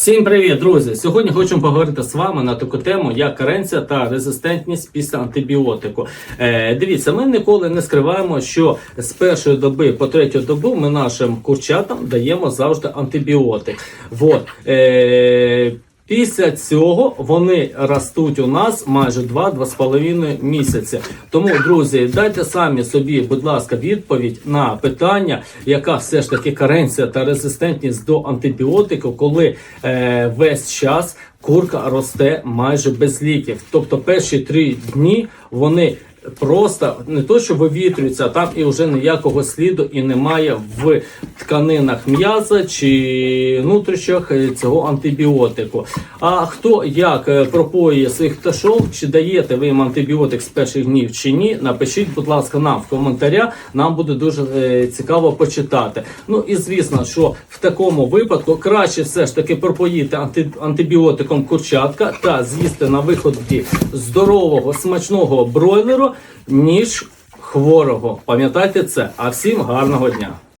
Всім привіт, друзі! Сьогодні хочемо поговорити з вами на таку тему, як каренція та резистентність після антибіотику. Е, дивіться, ми ніколи не скриваємо, що з першої доби по третю добу ми нашим курчатам даємо завжди антибіотик. Вот. Е, Після цього вони ростуть у нас майже 2-2,5 місяці. Тому, друзі, дайте самі собі, будь ласка, відповідь на питання, яка все ж таки каренція та резистентність до антибіотику, коли е, весь час курка росте майже без ліків. Тобто перші три дні вони. Просто не то, що вивітрюються, а там і вже ніякого сліду і немає в тканинах м'яза чи внутрішніх е, цього антибіотику. А хто як е, пропоює своїх пташок, чи даєте ви їм антибіотик з перших днів чи ні? Напишіть, будь ласка, нам в коментарях. Нам буде дуже е, цікаво почитати. Ну і звісно, що в такому випадку краще все ж таки пропоїти анти, антибіотиком курчатка та з'їсти на виході здорового смачного бройлеру, ніж хворого. Пам'ятайте це. А всім гарного дня!